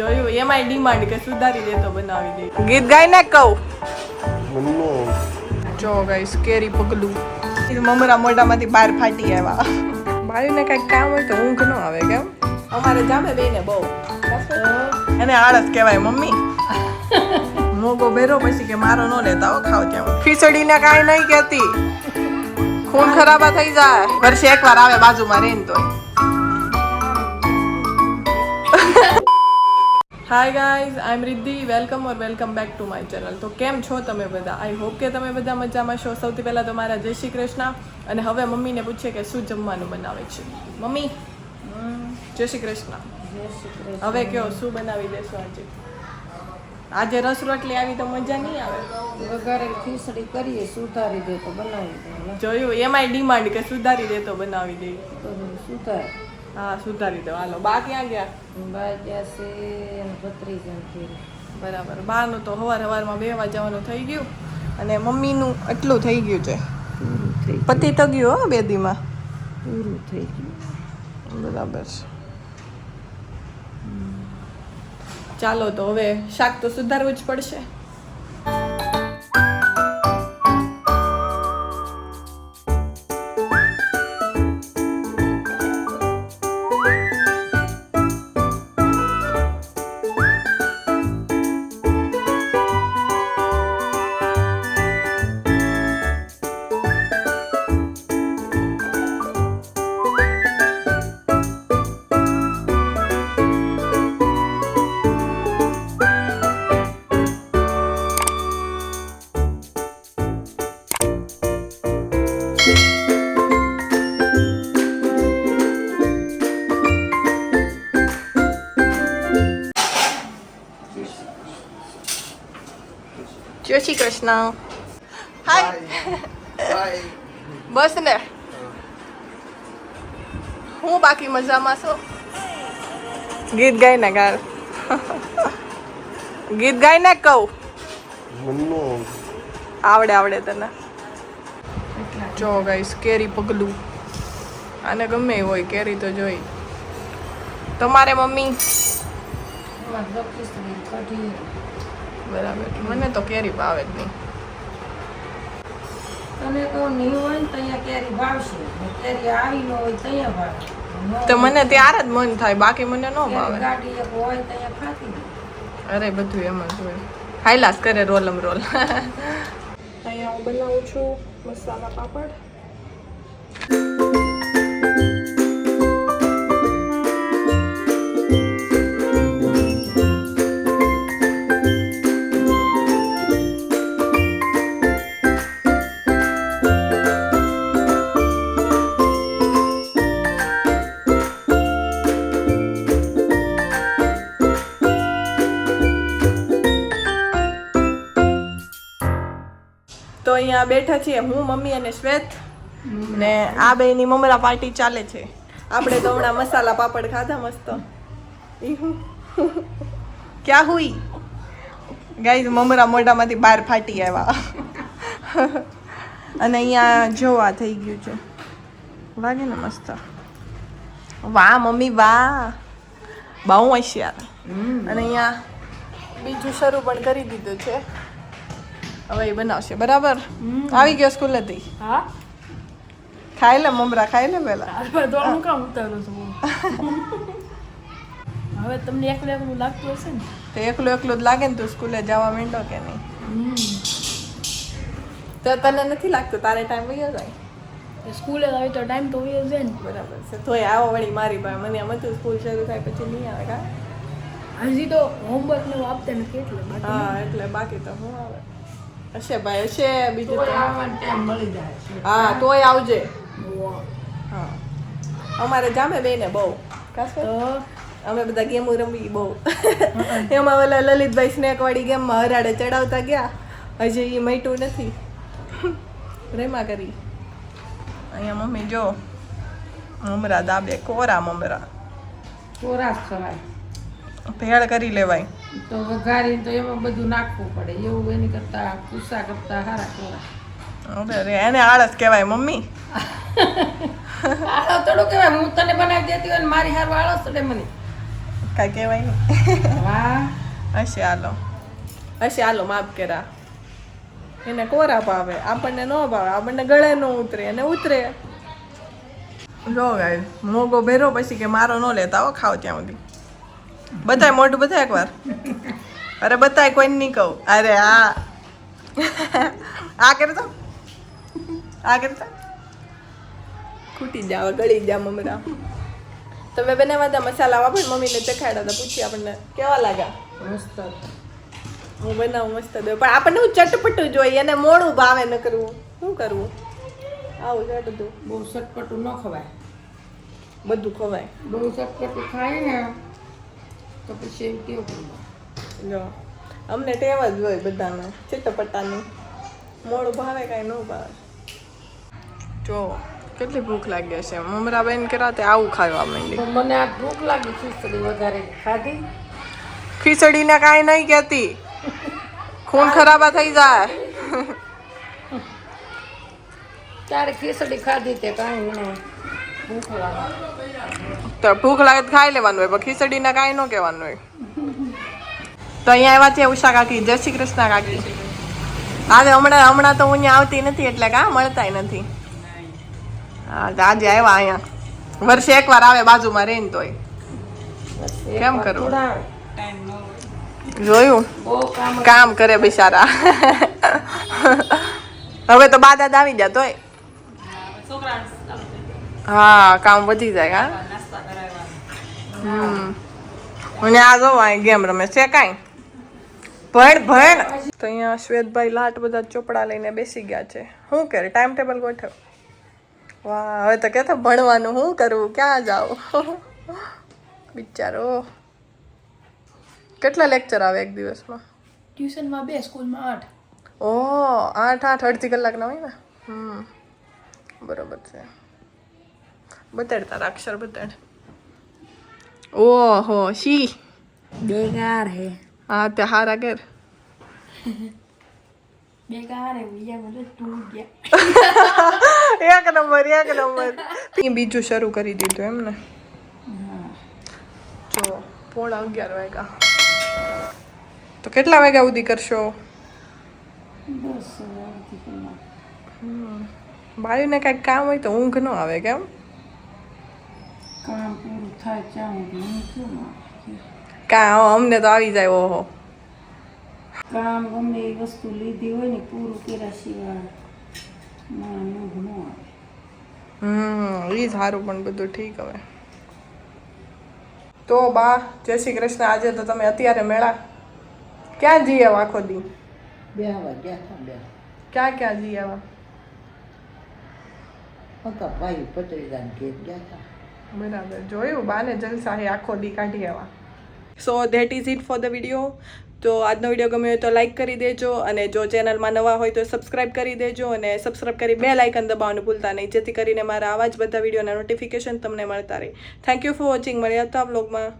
જોયું એમાંય ડિમાન્ડ કે સુધારી દે તો બનાવી દે. ગીત ગાઈને કહું. જો ગાઈસ કેરી પગલું. મમરા મોઢામાંથી બહાર ફાટી આવ્યા. બાળીને કાંઈક કામ હોય તો ઊંઘ ન આવે કેમ? અમારે જામે બેને બહુ. એને આળસ કહેવાય મમ્મી. મોગો બેરો પછી કે મારો ન લેતા હો ખાવ ત્યાં. ખીચડીને કાંઈ નહીં કહેતી. ખૂન ખરાબા થઈ જાય. વર્ષે એકવાર આવે બાજુમાં રહીને તોય. Hi guys I am Riddhi welcome or welcome back to my channel તો કેમ છો તમે બધા? આઈ હોપ કે તમે બધા મજામાં છો. સૌથી પહેલાં તો મારા જય શ્રી કૃષ્ણ. અને હવે મમ્મીને પૂછીએ કે શું જમવાનું બનાવે છે. મમ્મી? જય શ્રી કૃષ્ણ. હવે કયો શું બનાવી દેશો આજે? આજે રસ રોટલી આવી તો મજા નહીં આવે. વઘારે ખીચડી કરીએ સુધારી દે તો બનાવી દે. જોયું એમાંય ડિમાન્ડ કે સુધારી દે તો બનાવી દે. સુધાર. હા સુધારી દો. હાલો બા ક્યાં ગયા? બા ગયા છે બત્રીસ એમ બરાબર. બાનું તો હવાર હવારમાં બે જવાનું થઈ ગયું અને મમ્મીનું એટલું થઈ ગયું છે. પતિ તો ગયું હો બે દીમાં પૂરું થઈ ગયું. બરાબર છે. ચાલો તો હવે શાક તો સુધારવું જ પડશે. જય શ્રી કૃષ્ણ હાય બસ ને હું બાકી મજામાં છું. ગીત ગાઈ ને ગાર ગીત ગાઈ ને કહું આવડે આવડે તને. જો ગાઈસ કેરી પગલું. આને ગમે હોય કેરી તો જોઈ. તમારે મમ્મી? બરાબર. મને તો કેરી ભાવે જ નહીં. તને તો નહીં હોય ને ત્યાં કેરી ભાવશે. કેરી આવી ન હોય ત્યાં ભાવે. તો મને ત્યારે જ મન થાય બાકી મને ન ભાવે. ગાડી એક હોય ત્યાં ખાતી અરે બધું એમ જ હોય. હાઈલાસ કરે રોલમ રોલ. અહીંયા હું બનાવું છું મસાલા પાપડ. તો અહીંયા બેઠા છીએ હું મમ્મી અને શ્વેત. ને આ બેની મમરા પાર્ટી ચાલે છે. આપણે તો હમણાં મસાલા પાપડ ખાધા મસ્ત. ક્યાં હુઈ ગાઈઝ મમરા મોઢામાંથી બહાર ફાટી આવ્યા. અને અહીંયા જોવા થઈ ગયું છે. લાગે ને મસ્ત. વાહ મમ્મી વાહ. બહુ હોશિયાર. અને અહીંયા બીજું શરૂ પણ કરી દીધું છે. હવે એ બનાવશે. બરાબર? આવી ગયો સ્કૂલેથી હા? ખાઈ લે મમરા ખાઈ લે તો હું. કામ ઉતારું છું હવે તમને એકલું એકલું લાગતું હશે ને? તો એકલું એકલું જ લાગે ને તું સ્કૂલે જવા માંડો કે નહીં? તો તને નથી લાગતું તારે ટાઈમ વયો જાય? સ્કૂલે આવી તો ટાઈમ તો હોય જ ને. બરાબર છે. તોય આવો વળી મારી પાસે. મને એમ હતું સ્કૂલ શરૂ થાય પછી નહીં આવે કા હજી તો હોમવર્ક ને આપતા નથી એટલે હા એટલે બાકી તો હું આવે. હશે ભાઈ હશે બીજું હા તોય આવજે. હા. અમારે જામે બેને બહુ. ખાસ તો? અમે બધા ગેમો રમી બહુ. એમાં ઓલા લલિતભાઈ સ્નેક વાળી ગેમમાં હરાડે ચડાવતા ગયા. હજી એ મટ્યું નથી. રેમા કરી. અહીંયા મમ્મી જો. મમરા દાબે કોરા મમરા. કોરા ખવાય. ભેળ કરી લેવાય. તો વઘારીને તો એમાં બધું નાખવું પડે. એવું એની કરતા કુસા કરતા હારા અરે એને આળસ કહેવાય મમ્મી. આળો થોડું કહેવાય. હું તને બનાવી દેતી હોય ને મારી હાર આળસ ચડે મને. કાંઈ કહેવાય નહીં. વાહ. હશે આલો હશે આલો માફ કરા. એને કોરા ભાવે આપણને ન ભાવે આપણને ગળે ન ઉતરે એને ઉતરે. જો ગાય મોગો ભેરો પછી કે મારો ન લેતા હો ખાવ ત્યાં સુધી. બતાય મોઢું બતાય એકવાર. અરે બતાય કોઈ નહીં કહું. અરે આ. આ કરે તો આ કરે તો ખૂટી જાવ ગળી જા મમરા. તમે બને હતા મસાલા પણ મમ્મીને ચખાડ્યા હતા પૂછી આપણને કેવા લાગ્યા? મસ્ત. હું બનાવું મસ્ત દો પણ આપણને હું ચટપટું જોઈએ અને મોડું ભાવે ન કરવું. શું કરવું? આવું ચટતું બહુ ચટપટું ન ખવાય. બધું ખવાય. બહુ ચટપટું ખાય ને તો પછી કેવું કરવું જો અમને ટેવ જ હોય બધાનો ચટપટાની મોડું ભાવે કાંઈ ન ભાવે. જો કેટલી ભૂખ લાગી હશે. મમરા બેન કરાતે આવું ખાવા માંડી. મને આ ભૂખ લાગી ખીચડી વધારે ખાધી. ખીચડીને કાંઈ નહીં કહેતી. ખૂન ખરાબા થઈ જાય. ત્યારે ખીચડી ખાધી તે કાંઈ નહીં તો ભૂખ લાગે તો ખાઈ લેવાનું હોય પણ ખીચડીને કાંઈ ન કહેવાનું હોય. તો અહીંયા આવ્યા છે ઉષા કાકી જય શ્રી કૃષ્ણ કાકી. આજે હમણાં હમણાં તો હું અહીંયા આવતી નથી એટલે કાં મળતાય નથી. હા તો આજે આવ્યા અહીંયા. વર્ષે એકવાર આવે બાજુમાં રહીને તોય. કેમ કરવું? જોયું? કામ કામ કરે બિચારા. હવે તો બા દાદા આવી ગયા તોય. હા કામ વધી જાય હા? હમ. અને આ જો ગેમ રમે છે કાંઈ? ભણ ભણ. તો અહીંયા શ્વેતભાઈ લાટ બધા ચોપડા લઈને બેસી ગયા છે. શું કરે ટાઈમ ટેબલ ગોઠવ? વાહ હવે તો કહેતો ભણવાનું શું કરવું ક્યાં જાવ બિચારો. કેટલા લેક્ચર આવે એક દિવસમાં? ટ્યુશનમાં બે સ્કૂલમાં આઠ. ઓ આઠ આઠ અડધી કલાકના હોય ને? હમ. બરોબર છે. બતાડ તારા અક્ષર બતાડ ઓહો શી બેકાર હે હા તે હારા કર બેકાર હે બીજા બધું તું ગયા એક નંબર એક નંબર બીજું શરૂ કરી દીધું એમ ને જો પોણા અગિયાર વાગ્યા તો કેટલા વાગ્યા સુધી કરશો બાયુને કાંઈક કામ હોય તો ઊંઘ ન આવે કેમ કામ પૂરું થાય ત્યાં સુધી હું કેમ આવે? કા અમને તો આવી જાય ઓહો. કામ ગમે એ વસ્તુ લીધી હોય ને પૂરું કર્યા સિવાય આવે. હમ એ સારું પણ બધું ઠીક હવે. તો બા જય શ્રી કૃષ્ણ આજે તો તમે અત્યારે મેળા ક્યાં જઈ આવા આખો દી? બે વાગ્યા હતા બે. ક્યાં ક્યાં જઈ આવા? ભાઈ ઘેર ગયા હતા. બરાબર. જોયું? બાને જલસા હે આખો દી કાઢી આવા. So that is it for the video તો આજનો વીડિયો ગમ્યો હોય તો લાઈક કરી દેજો અને જો ચેનલમાં નવા હોય તો સબસ્ક્રાઇબ કરી દેજો અને સબસ્ક્રાઇબ કરી બે લાઇકન દબાવવાનું ભૂલતા નહીં. જેથી કરીને મારા આવા જ બધા વિડીયોના નોટિફિકેશન તમને મળતા રહે. થેન્ક યુ ફોર વોચિંગ મળ્યા હતા બ્લોગમાં